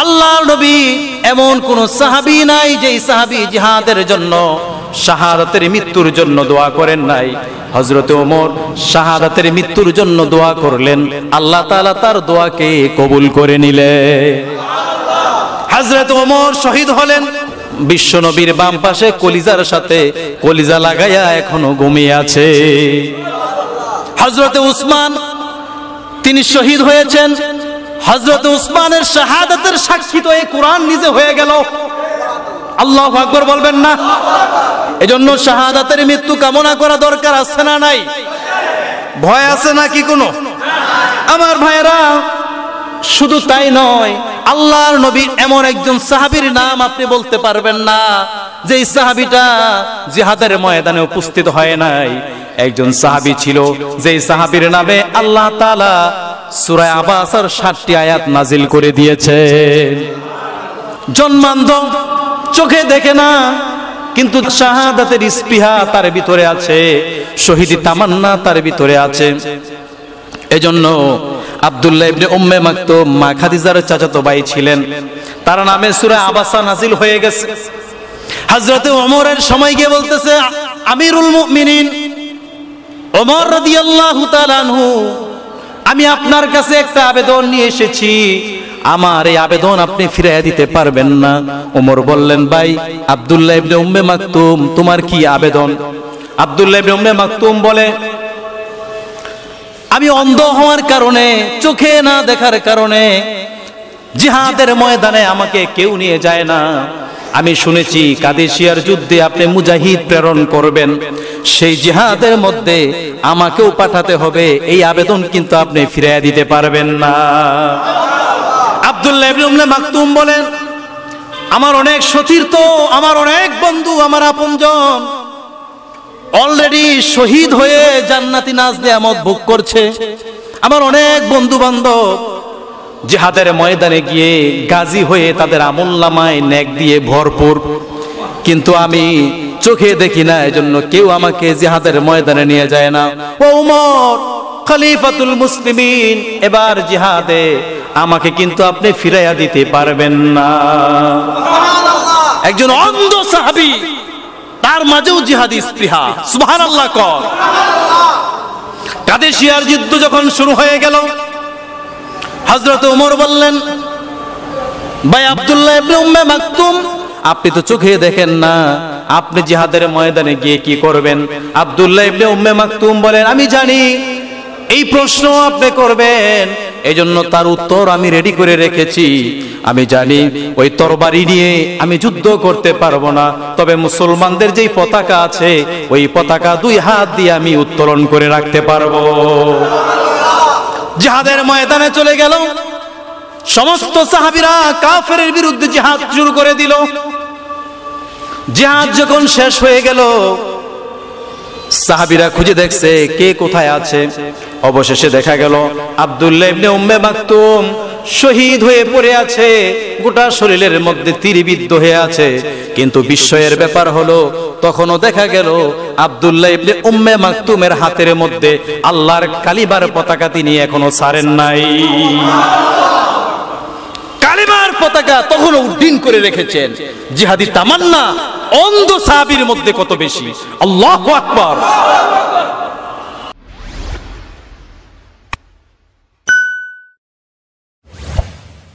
আল্লাহর নবী এমন কোন সাহাবী নাই যে সাহাবী জিহাদের জন্য, শাহাদাতের মৃত্যুর জন্য দোয়া করেন নাই। হজরত ওমর শাহাদাতের মৃত্যুর জন্য দোয়া করলেন। আল্লাহ তাআলা তার দোয়াকে কবুল করে নিলে। হজরত ওমর শহীদ হলেন। বিশ্ব নবীর বাম পাশে কলিজার সাথে কলিজা লাগাইয়া এখনও ঘুমিয়ে আছে। হজরত উসমান, তিনি শহীদ হয়েছেন। হজরত উসমানের শাহাদাতের সাক্ষী তো এই কোরআন নিজে হয়ে গেল। আল্লাহ আকবর বলবেন না। এজন্য শাহাদাতের মৃত্যু কামনা করা দরকার আছে না নাই? ভয় আছে না কি কোনো? আমার ভাইয়েরা, শুধু তাই নয়, আল্লাহর নবী এমন একজন সাহাবীর নাম আপনি বলতে পারবেন না যে সাহাবীটা জিহাদের ময়দানে উপস্থিত হয় নাই। একজন সাহাবী ছিল যে সাহাবীর নামে আল্লাহ তাআলা সূরা আবাসার 60টি আয়াত নাজিল করে দিয়েছে। জন্মান্ধ চোখে দেখে না, কিন্তু শাহাদাতের স্পৃহা তার ভিতরে আছে, শহীদ তামান্না তার ভিতরে আছে। এজন্য আব্দুল্লাহ ইবনে উম্মে মাকতুম, মা খাদিজার চাচাতো ভাই ছিলেন। তার নামে সূরা আবাসা নাজিল হয়ে গেছে। হযরতে ওমরের সময় গিয়ে বলতেছে, আমিরুল মুমিনিন, ওমর রাদিয়াল্লাহু তাআলা আনহু আমি আপনার কাছে একটা আবেদন নিয়ে এসেছি। আমার এই আবেদন আপনি ফিরিয়ে দিতে পারবেন না। ওমর বললেন, ভাই, আব্দুল্লাহ ইবনে উম্মে মাকতুম, তোমার কি আবেদন? আব্দুল্লাহ ইবনে উম্মে মাকতুম বলে, আমি অন্ধ হওয়ার কারণে, চোখে না দেখার কারণে, জিহাদের ময়দানে আমাকে কেউ নিয়ে যায় না। আমি শুনেছি কাদেশিয়ার যুদ্ধে আপনি মুজাহিদ প্রেরণ করবেন। সেই জিহাদের মধ্যে আমাকেও পাঠাতে হবে। এই আবেদন কিন্তু আপনি ফিরিয়ে দিতে পারবেন না। আব্দুল্লাহ ইবনে মাকতুম বলেন, আমার অনেক সতীর্থ আমার অনেক বন্ধু, আমার আপনজন। অলরেডি শহীদ হয়ে জান্নাতি নাজ নিয়ামত ভোগ করছে। আমার অনেক বন্ধু বান্ধব জিহাদের ময়দানে গিয়ে গাজী হয়ে তাদের আমল্লামায় নেক দিয়ে ভরপুর। কিন্তু আমি চোখে দেখি না এজন্য কেউ আমাকে জিহাদের ময়দানে নিয়ে যায় না। ও উমর খলিফাতুল মুসলিমিন এবার জিহাদে আমাকে কিন্তু আপনি ফিরাইয়া দিতে পারবেন না। একজন অন্ধ সাহাবী তার মাঝেও জিহাদি স্পৃহা। সুবহান আল্লাহ কর কাদেশিয়ার যুদ্ধ যখন শুরু হয়ে গেল হজরত উমর বললেন ভাই আব্দুল্লাহ ইবনে উম্মে মাকতুম আপনি তো চোখে দেখেন না। আপনি জিহাদের ময়দানে গিয়ে কি করবেন? আব্দুল্লাহ ইবনে উম্মে মাকতুম বলেন, আমি জানি, এই প্রশ্ন আপনি করবেন। এজন্য তার উত্তর আমি রেডি করে রেখেছি। আমি জানি, ওই তরবারি নিয়ে আমি যুদ্ধ করতে পারব না। তবে মুসলমানদের যেই পতাকা আছে, ওই পতাকা দুই হাত দিয়ে আমি উত্তোলন করে রাখতে পারব। জিহাদের ময়দানে চলে গেল। সমস্ত সাহাবিরা কাফের বিরুদ্ধে জিহাদ শুরু করে দিল। জিহাদ যখন শেষ হয়ে গেল, সাহাবিরা খুঁজে দেখছে কে কোথায় আছে। অবশেষে দেখা গেল, আব্দুল্লাহ ইবনে উম্মে মাকতুম শহীদ হয়ে পড়ে আছে, গোটা শরীরের মধ্যে তীরবিদ্ধ হয়ে আছে। কিন্তু বিস্ময়ের ব্যাপার হলো, তখনও দেখা গেল, আব্দুল্লাহ ইবনে উম্মে মাকতুমের হাতের মধ্যে আল্লাহর কালিবার পতাকা তিনি এখনও ছাড়েন নাই। কালিমার পতাকা তখনও উড্ডীন করে রেখেছেন। জিহাদি তামান্না অন্ধ সাহাবির মধ্যে কত বেশি? আল্লাহ আকবার।